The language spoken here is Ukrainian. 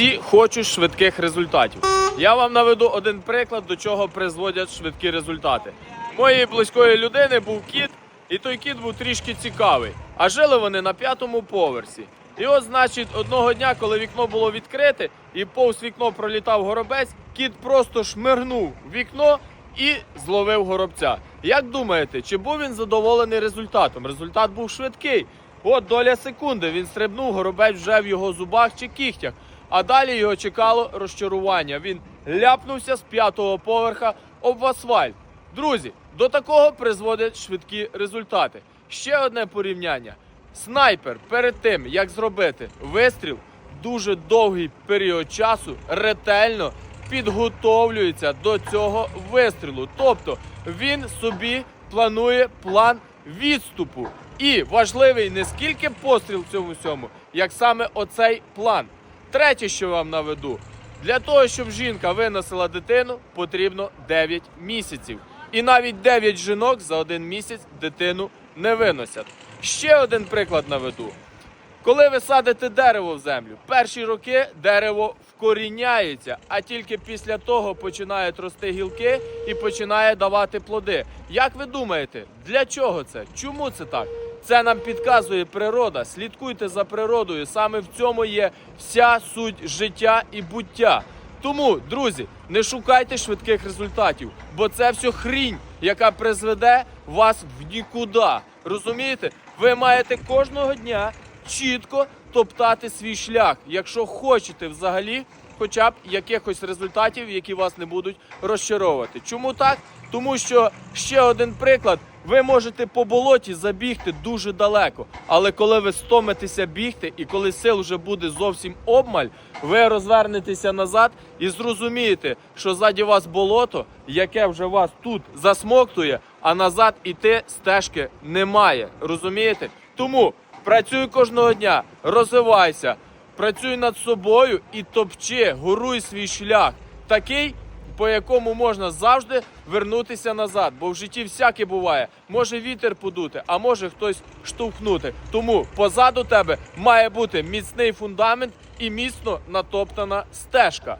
Всі хочуть швидких результатів. Я вам наведу один приклад, до чого призводять швидкі результати. Моєї близької людини був кіт, і той кіт був трішки цікавий. А жили вони на п'ятому поверсі. І от, значить, одного дня, коли вікно було відкрите, і повз вікно пролітав горобець, кіт просто шмиргнув в вікно і зловив горобця. Як думаєте, чи був він задоволений результатом? Результат був швидкий. От доля секунди він стрибнув, горобець вже в його зубах чи кігтях. А далі його чекало розчарування. Він ляпнувся з п'ятого поверха об асфальт. Друзі, до такого призводять швидкі результати. Ще одне порівняння. Снайпер перед тим, як зробити вистріл, дуже довгий період часу ретельно підготовлюється до цього вистрілу. Тобто він собі планує план відступу. І важливий не скільки постріл в цьому всьому, як саме оцей план. Третє, що вам наведу, для того, щоб жінка виносила дитину, потрібно 9 місяців. І навіть 9 жінок за один місяць дитину не виносять. Ще один приклад наведу. Коли ви садите дерево в землю, перші роки дерево вкоріняється, а тільки після того починають рости гілки і починає давати плоди. Як ви думаєте, для чого це? Чому це так? Це нам підказує природа. Слідкуйте за природою. Саме в цьому є вся суть життя і буття. Тому, друзі, не шукайте швидких результатів, бо це все хрінь, яка призведе вас в нікуди. Розумієте? Ви маєте кожного дня чітко топтати свій шлях, якщо хочете взагалі хоча б якихось результатів, які вас не будуть розчаровувати. Чому так? Тому що ще один приклад. Ви можете по болоті забігти дуже далеко, але коли ви стомитеся бігти, і коли сил вже буде зовсім обмаль, ви розвернетеся назад і зрозумієте, що ззаді вас болото, яке вже вас тут засмоктує, а назад іти стежки немає. Розумієте? Тому працюй кожного дня, розвивайся, працюй над собою і топчи, горуй свій шлях. Такий, по якому можна завжди вернутися назад. Бо в житті всяке буває. Може вітер подути, а може хтось штовхнути. Тому позаду тебе має бути міцний фундамент і міцно натоптана стежка.